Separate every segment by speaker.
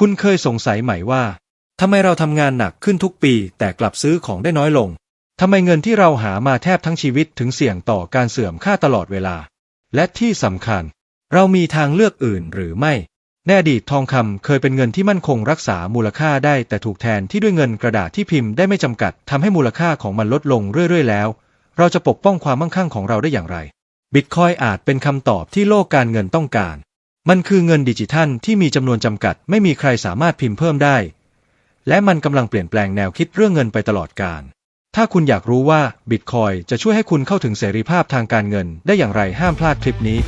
Speaker 1: คุณเคยสงสัยไหมว่าทำไมเราทำงานหนักขึ้นทุกปี แต่กลับซื้อของได้น้อยลงทำไมเงินที่เราหามาแทบทั้งชีวิตถึงเสี่ยงต่อการเสื่อมค่าตลอดเวลา และที่สำคัญ เรามีทางเลือกอื่นหรือไม่ในอดีตทองคำเคยเป็นเงินที่มั่นคงรักษามูลค่าได้แต่ถูกแทนที่ด้วยเงินกระดาษที่พิมพ์ได้ไม่จำกัดทำให้มูลค่าของมันลดลงเรื่อยๆแล้ว เราจะปกป้องความมั่งคั่งของเราได้อย่างไรบิตคอยอาจเป็นคำตอบที่โลกการเงินต้องการ มันคือเงินดิจิทัลที่มีจำนวนจำกัด ไม่มีใครสามารถพิมพ์เพิ่มได้ และมันกำลังเปลี่ยนแปลงแนวคิดเรื่องเงินไปตลอดกาล ถ้าคุณอยากรู้ว่าบิตคอยจะช่วยให้คุณเข้าถึงเสรีภาพทางการเงิน ได้อย่างไรห้ามพลาดคลิปนี้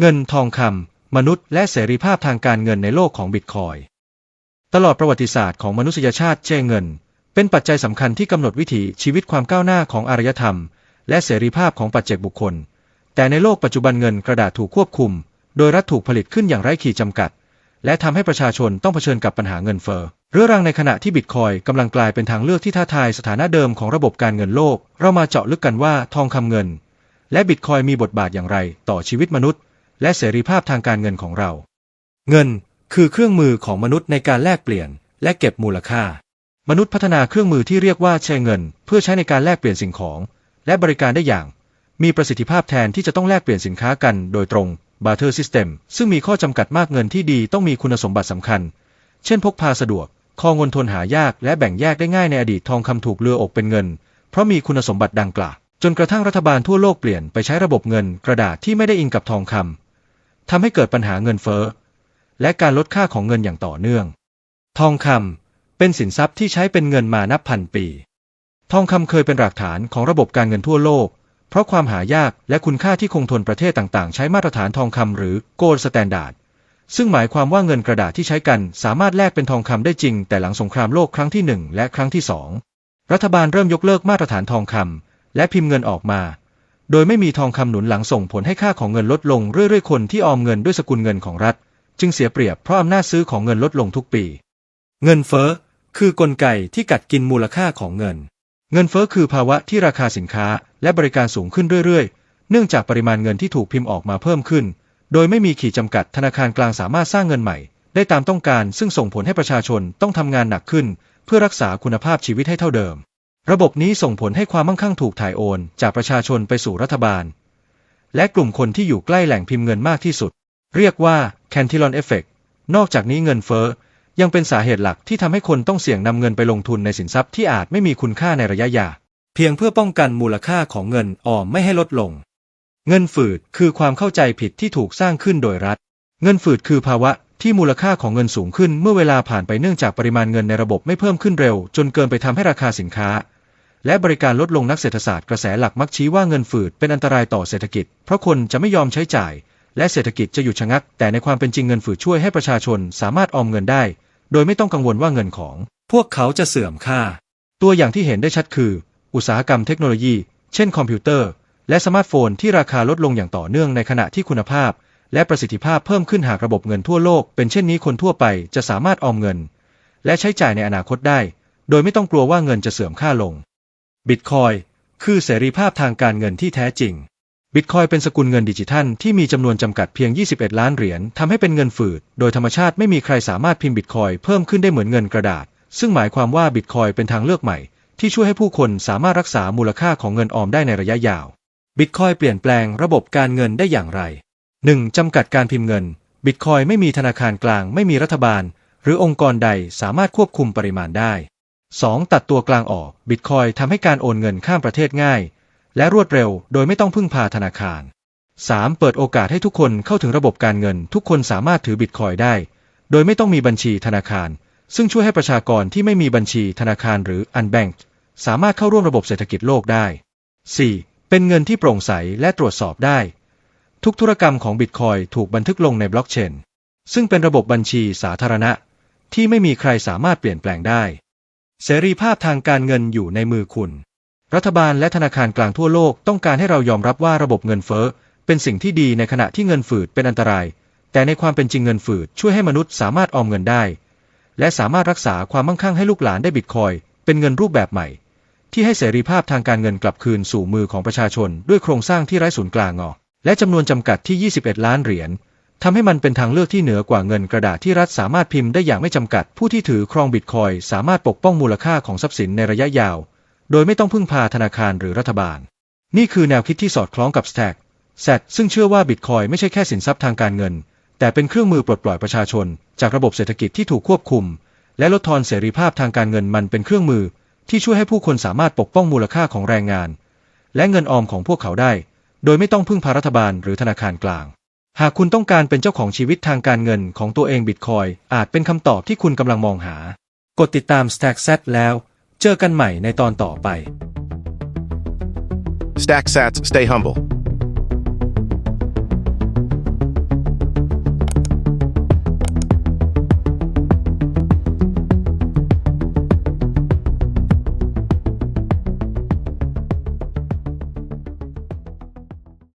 Speaker 1: เงินทองคำ มนุษย์และเสรีภาพทางการเงินในโลกของบิตคอยตลอดประวัติศาสตร์ของมนุษยชาติเจเงิน เป็นปัจจัยสำคัญที่กำหนดวิถีชีวิตความก้าวหน้าของอารยธรรม และเสรีภาพของปัจเจกบุคคล แต่ในโลกปัจจุบันเงินกระดาษถูกควบคุม โดยรัฐถูกผลิตขึ้นอย่างไร้ขีดจำกัด และทำให้ประชาชนต้องเผชิญกับปัญหาเงินเฟ้อเรื้อรังในขณะที่บิตคอยกำลังกลายเป็นทางเลือกที่ท้าทายสถานะเดิมของระบบการเงินโลก เรามาเจาะลึกกันว่าทองคำเงิน และบิตคอยมีบทบาทอย่างไร ต่อชีวิตมนุษย์ และเสรีภาพทางการเงินของเรา เงินคือเครื่องมือของมนุษย์ในการแลกเปลี่ยน และเก็บมูลค่า มนุษย์พัฒนาเครื่องมือที่เรียกว่าแชร์เงิน เพื่อใช้ในการแลกเปลี่ยนสิ่งของ และบริการได้อย่าง มีประสิทธิภาพแทนที่จะต้องแลกเปลี่ยนสินค้ากันโดยตรง barter system ซึ่งมีข้อจำกัดมากเงินที่ดีต้องมีคุณสมบัติสำคัญ เช่นพกพาสะดวกคอเงินทนหายากและแบ่งแยกได้ง่ายในอดีตทองคำถูกเลืออกเป็นเงิน เพราะมีคุณสมบัติดังกล่าวจนกระทั่งรัฐบาลทั่วโลกเปลี่ยนไปใช้ระบบเงินกระดาษที่ไม่ได้อิงกับทองคำ ทำให้เกิดปัญหาเงินเฟ้อ และการลดค่าของเงินอย่างต่อเนื่อง ทองคำเป็นสินทรัพย์ที่ใช้เป็นเงินมานับพันปี ทองคำเคยเป็นรากฐานของระบบการเงินทั่วโลก เพราะความหายากและคุณค่าที่คงทนประเทศต่างๆ ใช้มาตรฐานทองคำหรือ Gold Standard ซึ่งหมายความว่าเงินกระดาษที่ใช้กันสามารถแลกเป็นทองคำได้จริง แต่หลังสงครามโลกครั้งที่หนึ่งและครั้งที่สองรัฐบาลเริ่มยกเลิกมาตรฐานทองคำและพิมพ์เงินออกมา โดยไม่มีทองคำหนุนหลังส่งผลให้ค่าของเงินลดลงเรื่อยๆ คนที่ออมเงินด้วยสกุลเงินของรัฐ จึงเสียเปรียบเพราะอำนาจซื้อของเงินลดลงทุกปี เงินเฟ้อคือกลไกที่กัดกินมูลค่าของเงิน เงินเฟ้อคือภาวะที่ราคาสินค้าและบริการสูงขึ้นเรื่อยๆ เนื่องจากปริมาณเงินที่ถูกพิมพ์ออกมาเพิ่มขึ้น โดยไม่มีขีดจำกัดธนาคารกลางสามารถสร้างเงินใหม่ ได้ตามต้องการซึ่งส่งผลให้ประชาชนต้องทำงานหนักขึ้น เพื่อรักษาคุณภาพชีวิตให้เท่าเดิม ระบบนี้ส่งผลให้ความมั่งคั่งถูกถ่ายโอน จากประชาชนไปสู่รัฐบาล และกลุ่มคนที่อยู่ใกล้แหล่งพิมพ์เงินมากที่สุด เรียกว่า Cantillon Effect นอกจากนี้เงินเฟ้อยังเป็นสาเหตุหลักที่ทำให้คนต้องเสี่ยงนำเงินไปลงทุนในสินทรัพย์ที่อาจไม่มีคุณค่าในระยะยาวเพียงเพื่อป้องกันมูลค่าของเงินออมไม่ให้ลดลง เงินฝืดคือความเข้าใจผิดที่ถูกสร้างขึ้นโดยรัฐ เงินฝืดคือภาวะที่มูลค่าของเงินสูงขึ้นเมื่อเวลาผ่านไปเนื่องจากปริมาณเงินในระบบไม่เพิ่มขึ้นเร็ว จนเกินไปทำให้ราคาสินค้า และบริการลดลงนักเศรษฐศาสตร์กระแสหลักมักชี้ว่าเงินฝืดเป็นอันตรายต่อเศรษฐกิจ เพราะคนจะไม่ยอมใช้จ่าย และเศรษฐกิจจะหยุดชะงัก แต่ในความเป็นจริงเงินฝืดช่วยให้ประชาชนสามารถออมเงินได้ โดยไม่ต้องกังวลว่าเงินของ พวกเขาจะเสื่อมค่า ตัวอย่างที่เห็นได้ชัดคือ อุตสาหกรรมเทคโนโลยี เช่น คอมพิวเตอร์ และสมาร์ทโฟนที่ราคาลดลงอย่างต่อเนื่องในขณะที่คุณภาพ และประสิทธิภาพเพิ่มขึ้นหากระบบเงินทั่วโลก เป็นเช่นนี้คนทั่วไปจะสามารถออมเงิน และใช้จ่ายในอนาคตได้ โดยไม่ต้องกลัวว่าเงินจะเสื่อมค่าลง บิตคอยคือเสรีภาพทางการเงินที่แท้จริง บิตคอยเป็นสกุลเงินดิจิทัลที่มีจำนวนจำกัดเพียง 21 ล้านเหรียญทำให้เป็นเงินฝืด โดยธรรมชาติไม่มีใครสามารถพิมพ์บิตคอยเพิ่มขึ้นได้เหมือนเงินกระดาษ ซึ่งหมายความว่าบิตคอยเป็นทางเลือกใหม่ ที่ช่วยให้ผู้คนสามารถรักษามูลค่าของเงินออมได้ในระยะยาว บิตคอยเปลี่ยนแปลงระบบการเงินได้อย่างไร 1. จำกัดการพิมพ์เงิน บิตคอยไม่มีธนาคารกลาง ไม่มีรัฐบาล หรือองค์กรใดสามารถควบคุมปริมาณได้ 2. ตัดตัวกลางออก บิตคอยทำให้การโอนเงินข้ามประเทศง่าย และรวดเร็วโดยไม่ต้องพึ่งพาธนาคาร 3. เปิดโอกาสให้ทุกคนเข้าถึงระบบการเงิน ทุกคนสามารถถือบิตคอยได้ โดยไม่ต้องมีบัญชีธนาคาร ซึ่งช่วยให้ประชากรที่ไม่มีบัญชีธนาคารหรือ unbanked สามารถเข้าร่วมระบบเศรษฐกิจโลกได้ 4. เป็นเงินที่โปร่งใสและตรวจสอบได้ ทุกธุรกรรมของบิตคอยถูกบันทึกลงในบล็อกเชนซึ่งเป็นระบบบัญชีสาธารณะ ที่ไม่มีใครสามารถเปลี่ยนแปลงได้ เสรีภาพทางการเงินอยู่ในมือคุณ รัฐบาลและธนาคารกลางทั่วโลกต้องการให้เรายอมรับว่าระบบเงินเฟ้อเป็นสิ่งที่ดีในขณะที่เงินฝืดเป็นอันตราย แต่ในความเป็นจริงเงินฝืดช่วยให้มนุษย์สามารถออมเงินได้ และสามารถรักษาความมั่งคั่งให้ลูกหลานได้บิตคอยเป็นเงินรูปแบบใหม่ ที่ให้เสรีภาพทางการเงินกลับคืนสู่มือของประชาชน ด้วยโครงสร้างที่ไร้ศูนย์กลางงอและจำนวนจำกัดที่ 21 ล้านเหรียญ ทำให้มันเป็นทางเลือกที่เหนือกว่าเงินกระดาษที่รัฐสามารถพิมพ์ได้อย่างไม่จำกัด ผู้ที่ถือครองบิตคอยสามารถปกป้องมูลค่าของทรัพย์สินในระยะยาว โดยไม่ต้องพึ่งพาธนาคารหรือรัฐบาล นี่คือแนวคิดที่สอดคล้องกับ Stack Z ซึ่งเชื่อว่าบิตคอยไม่ใช่แค่สินทรัพย์ทางการเงิน แต่เป็นเครื่องมือปลดปล่อยประชาชน จากระบบเศรษฐกิจที่ถูกควบคุม และลดทอนเสรีภาพทางการเงินมันเป็นเครื่องมือ ที่ช่วยให้ผู้คนสามารถปกป้องมูลค่าของแรงงาน และเงินออมของพวกเขาได้ โดยไม่ต้องพึ่งพารัฐบาลหรือธนาคารกลาง หากคุณต้องการเป็นเจ้าของชีวิตทางการเงินของตัวเองบิตคอยอาจเป็นคำตอบที่คุณกำลังมองหา กดติดตาม Stackset แล้ว เจอกันใหม่ในตอนต่อไป
Speaker 2: Stack sats, stay humble.